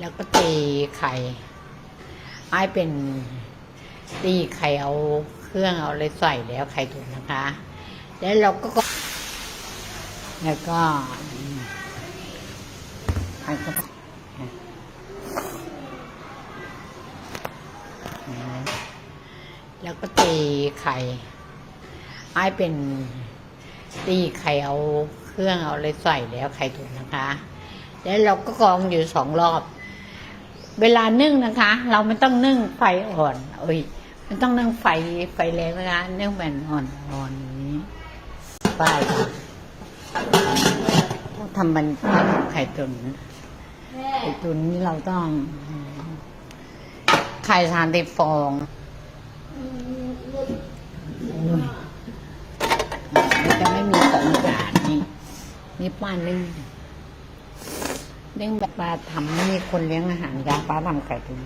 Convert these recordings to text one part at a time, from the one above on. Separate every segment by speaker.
Speaker 1: แล้วก็ตีไข่ให้เป็นตีไข่เอาเครื่องเอาอะไรใส่แล้วไข่ตุ๋นนะคะ แล้วเราก็ แล้วก็อืมแล้วก็แล้วก็ตีไข่ให้เป็นตีไข่เอาเครื่องเอาอะไรใส่แล้วไข่ตุ๋นนะคะ แล้วเราก็กรองอยู่สองรอบ เวลานึ่งนะคะ เราไม่ต้องนึ่งไฟอ่อนโอ้ยมันต้องนึ่งไฟไฟแรงนะคะนึ่งแบบอ่อนอ่อนอย่างนี้ไฟต้องทำมันไข่ตุ๋นไข่ตุ๋นนี่เราต้อง ไข่ทานในฟองจะไม่มีของอากาศนี่นี่ป้านึ่ง เลี้ยงแบบปลาทำมีคนเลี้ยงอาหารยาปลาทำไข่ตุ๋น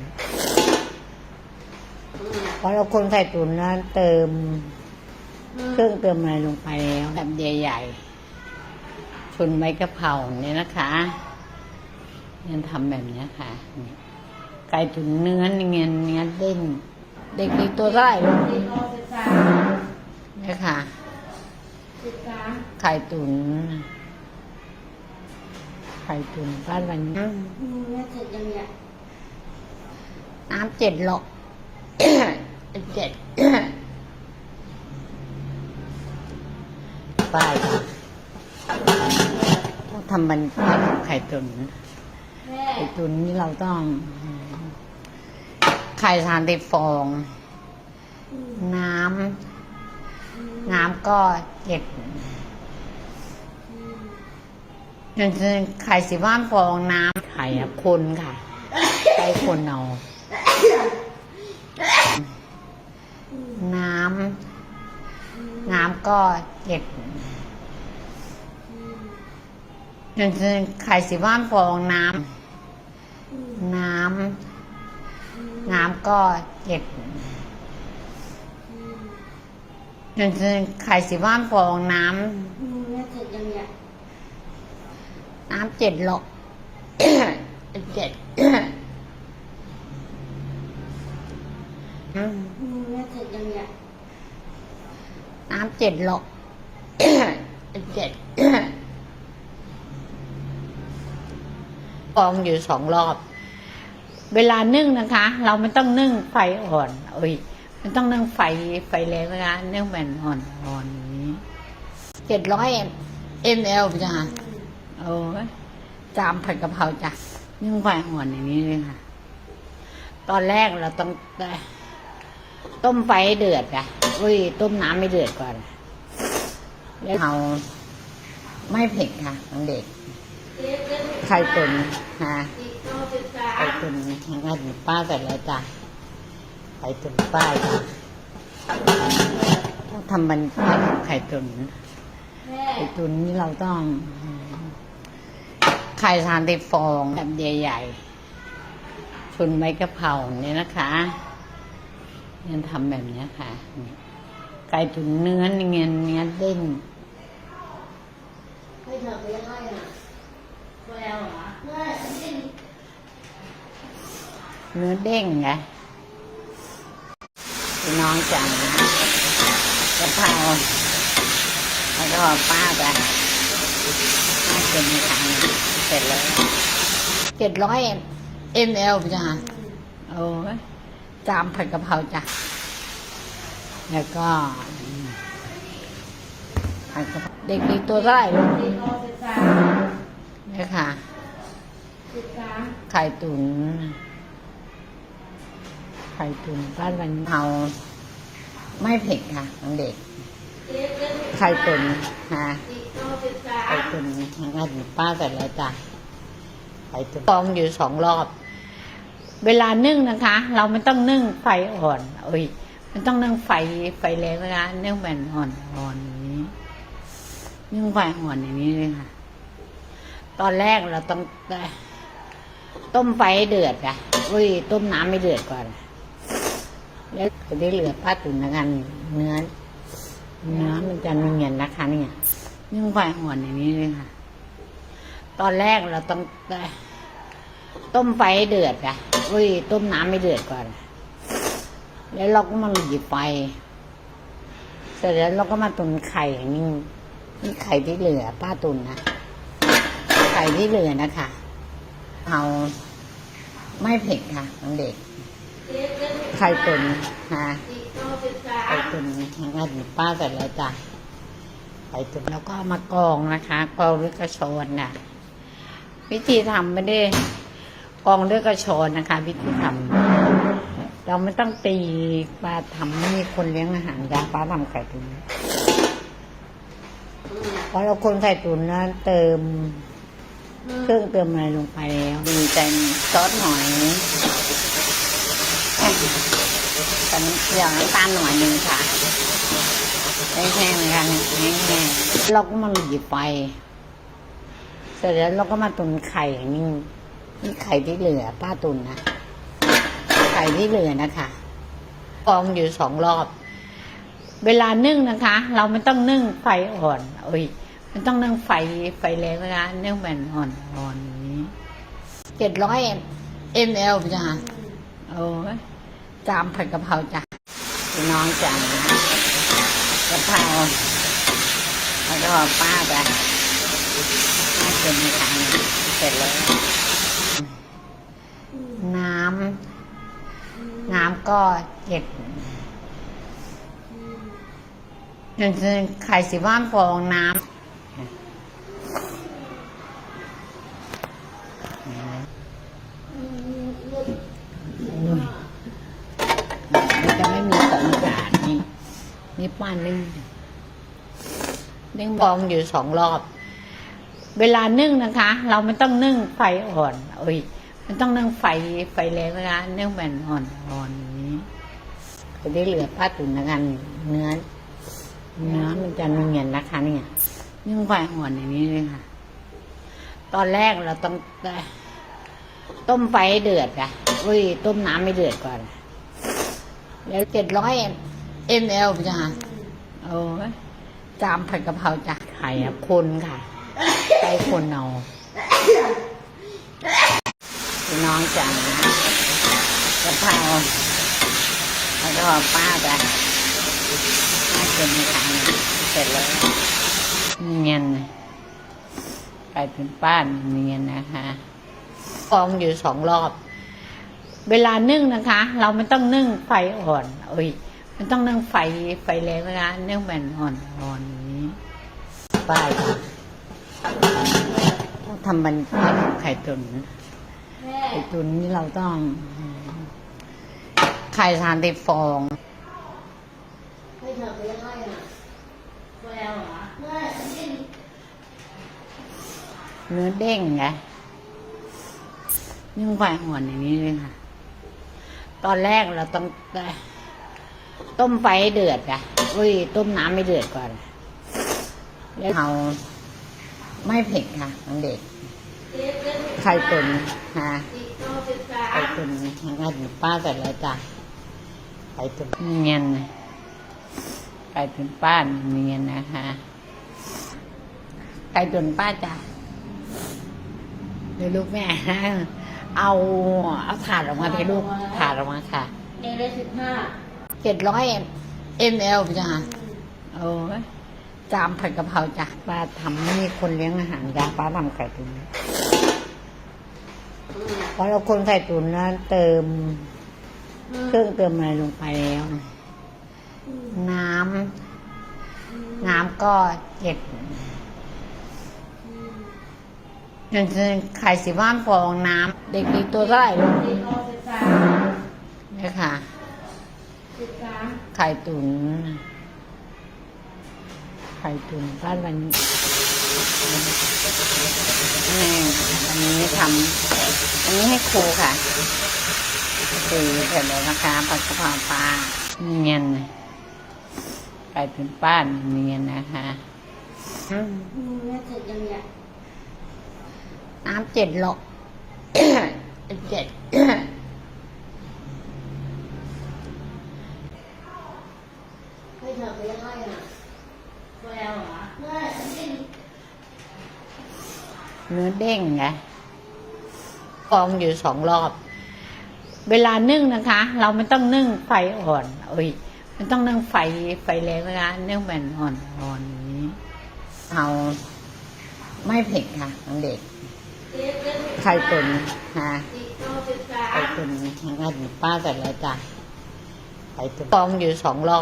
Speaker 1: พอเราคนไข่ตุ๋นนะเติม เครื่องเติมอะไรลงไปแล้วแบบใหญ่ๆชนใบกะเพราเนี่ยนะคะเนี่ยทำแบบเนี้ยค่ะนี่ไก่ตุ๋นเนื้อเงี้ยเนื้อเด้งเด็กๆตัวเท่าไหร่ลูกเนี่ยค่ะไข่ตุ๋นไข่ตุ๋นบ้านวันนี้
Speaker 2: น่าจะยังไง
Speaker 1: น้ำเจ็ดหรอกเจ็ดป้ายต้องทำมันไข่ตุ๋น
Speaker 2: แม่
Speaker 1: ไข่ตุ๋นนี่เราต้อง ไข่ทานในฟอง น้ำ น้ำก็เจ็ด จนถึงไข่สิบ้าฟองน้ำไข่อะคนค่ะใช้คนเอาน้ำน้ำก็เจ็ดจนถึงไข่สิบ้าฟองน้ำน้ำน้ำก็เจ็ดจนถึงไข่สิบ้าฟองน้ำ
Speaker 2: น่าจะยังไง
Speaker 1: น้ำเจ็ดหรอกเจ็ดอืม
Speaker 2: น่าจะยังไง
Speaker 1: น้ำเจ็ดหรอกเจ็ดกรองอยู่สองรอบ เวลานึ่งนะคะ เราไม่ต้องนึ่งไฟอ่อนโอ้ยมันต้องนึ่งไฟไฟแรงนะคะนึ่งแบบอ่อนอ่อนอย่างนี้เจ็ดร้อยมลจ้ะ โอ้ยจามผัดกะเพราจ้ะนึ่งไฟอ่อนอย่างนี้เลยค่ะ ตอนแรกเราต้องต้มไฟเดือดอะอุ้ย ต้มน้ำไม่เดือดก่อน แล้วเอาไม่เผ็ดค่ะน้องเด็ก ไข่ตุ๋นฮะไข่ตุ๋นงานป้าใส่แล้วจ้ะไข่ตุ๋นป้าจ้ะทำมันไข่ตุ๋นไข่ตุ๋นนี่เราต้อง ไข่ทานในฟองแบบใหญ่ๆชุนใบกระเพราเนี่ยนะคะเนี่ยทำแบบนี้ค่ะ ไก่ตุ๋นเนื้อเงี้ยเนื้อเด้ง
Speaker 2: ให้เธอไปยังไงอะแววเหรอแม่
Speaker 1: เนื้อเด้งไงน้องจังกระเพราแล้วก็ป้าไปป้าเป็นทาง เสร็จแล้วเจ็ดร้อยมลจ้ะโอ้ยจามผัดกะเพราจ้ะ แล้วก็ผัดกะเพราเด็กๆตัวเท่าไหร่ลูก
Speaker 2: สี่โมงสิบสาม
Speaker 1: เนี่ยค่ะ ไข่ตุ๋นไข่ตุ๋นบ้านวันเอาไม่เผ็ดค่ะน้องเด็ก ไข่ตุ๋นฮะ
Speaker 2: สี่โมง
Speaker 1: งานป้าใส่แล้วจ้ะไข่ตุ๋นกองอยู่สองรอบ เวลานึ่งนะคะ เราไม่ต้องนึ่งไฟอ่อนโอ้ยมันต้องนึ่งไฟไฟแรงนะคะนึ่งแบบอ่อนอ่อนอย่างนี้ นึ่งไฟอ่อนอย่างนี้เลยค่ะ ตอนแรกเราต้องต้มไฟให้เดือดอะอุ้ยต้มน้ำไม่เดือดก่อน แล้วจะได้เหลือผ้าตุ๋นนะกันเนื้อเนื้อมันจะเนียนนะคะเนี่ย นึ่งไฟอ่อนอย่างนี้เลยค่ะ ตอนแรกเราต้องต้มไฟเดือดอะอุ้ยต้มน้ำไม่เดือดก่อน แล้วเราก็มาหยิบไฟเสร็จแล้วเราก็มาตุนไข่นี่นี่ไข่ที่เหลือ ป้าตุนนะไข่ที่เหลือนะคะเอาไม่เผ็ดค่ะน้องเด็ก ไข่ตุนนะไข่ตุนงั้นป้าเสร็จแล้วจ้ะ ไข่ตุนแล้วก็มากรองนะคะกรองด้วยกระชอนน่ะ วิธีทำไม่ได้กรองด้วยกระชอนนะคะ วิธีทำเราไม่ต้องตีปลาทำไม่มีคนเลี้ยงอาหารยาป้าทำไข่ตุ๋นพอเราคนไข่ตุ๋นนะเติมเครื่องเติมอะไรลงไปแล้วมีแต่ซอสหอยกันอย่างน้ำตาลหน่อยหนึ่งค่ะ แห้งๆนแห้งๆเราก็มาหยิบไปเสร็จแล้วเราก็มาตุนไข่นี่นี่ไข่ที่เหลือ ป้าตุนนะไข่ที่เหลือนะคะกองอยู่สองรอบ เวลานึ่งนะคะ เราไม่ต้องนึ่งไฟอ่อนโอ้ยมันต้องนึ่งไฟไฟแรงนะคะนึ่งแบบอ่อนอ่อนอย่างนี้เจ็ดร้อยมลจ้ะโอ้ยจามผัดกะเพราจ้ะน้องจ้ะ กะเพราแล้วก็ป้าไปป้ากินนทางเสร็จแล้วน้ำน้ำก็เจ็ดจนถึงไข่สิบว่านฟองน้ำอุ้ยมันจะไม่มีสองจานนี่ นี่ป้านนึ่งนึ่งฟองอยู่สองรอบ เวลานึ่งนะคะ เราไม่ต้องนึ่งไฟอ่อนโอ้ยมันต้องนึ่งไฟไฟแรงนะคะนึ่งแบบอ่อนอ่อนอย่างนี้จะได้เหลือป้าตุ๋นนะกันเนื้อเนื้อมันจะเนียนนะคะเนี่ยนึ่งไฟอ่อนอย่างนี้เลยค่ะ ตอนแรกเราต้องต้มไฟให้เดือดอะอุ้ยต้มน้ำไม่เดือดก่อน แล้วเจ็ดร้อย มลจ้ะโอ้ยจามผัดกะเพราจ้ะไข่อะคนค่ะใช้คนเอาพี่น้องจ๋ากะเพราแล้วก็ป้าจ้ะน่ากินนะคะเสร็จแล้วเนียนไปถึงป้านเนียนนะคะกรองอยู่สองรอบ เวลานึ่งนะคะ เราไม่ต้องนึ่งไฟอ่อนโอ้ย มันต้องนึ่งไฟไฟแรงนะนึ่งแบบอ่อนอ่อนอย่างนี้ป้าจ้ะต้องทำบันไข่ตุ๋นไข่ตุนนี่เราต้อง ไข่สามสิบฟอง
Speaker 2: ให้เธอไปยังไงอะแววเหรอแม่กิน
Speaker 1: เนื้อเด้งไงนึ่งไฟอ่อนอย่างนี้เลยค่ะ ตอนแรกเราต้อง ต้มไฟเดือดอะอุ้ย ต้มน้ำไม่เดือดก่อน แล้วเอาไม่เผ็ดค่ะน้องเด็ก
Speaker 2: เจ็ดเจ็ด
Speaker 1: ไข่ตุนฮะไข่ตุนงั้นป้าเสร็จแล้วจ้ะไข่ตุนเนียนไข่ตุนป้าเนียนนะคะไก่ตุนป้าจ้ะเดี๋ยวลูกแม่ เอาเอาถาดออกมาทีลูกถาดออกมาค่ะ
Speaker 2: เอได้สิบห้า
Speaker 1: เจ็ดร้อยเอ็มเอลจ้ะโอ้ยจามผัดกะเพราจ้ะป้าทำไม่มีคนเลี้ยงอาหารจ้ะป้าทำไข่ตุ๋นพอเราคนไข่ตุ๋นนะเติม เครื่องเติมอะไรลงไปแล้ว น้ำน้ำก็เจ็ดจนถึงไข่สิบว่านฟองน้ำเด็กดีตัวเท่าไหร่ลูกเนี่ยค่ะ ไข่ตุนไข่ตุนบ้านวันนี้แม่อันนี้ทำอันนี้ให้ครูค่ะครูเสร็จแล้วนะคะผัดกะเพราปลาเนียนไข่ตุนป้านเนียนนะคะอืม
Speaker 2: อืมแม่เสร็จยังเนี่ย
Speaker 1: น้ำเจ็ดหรอกเจ็ด
Speaker 2: ให้เธอไปยังไงอะแววเหรอแม่กิน
Speaker 1: เนื้อเด้งไงกองอยู่สองรอบ เวลานึ่งนะคะ เราไม่ต้องนึ่งไฟอ่อนโอ้ยมันต้องนึ่งไฟไฟแรงนะคะนึ่งแบบอ่อนอ่อนอย่างนี้เอาไม่เผ็ดค่ะน้องเด็กไข่ตุนฮะไข่ตุนงั้นป้าแต่ละจ้ะไข่ตุนกองอยู่สองรอบ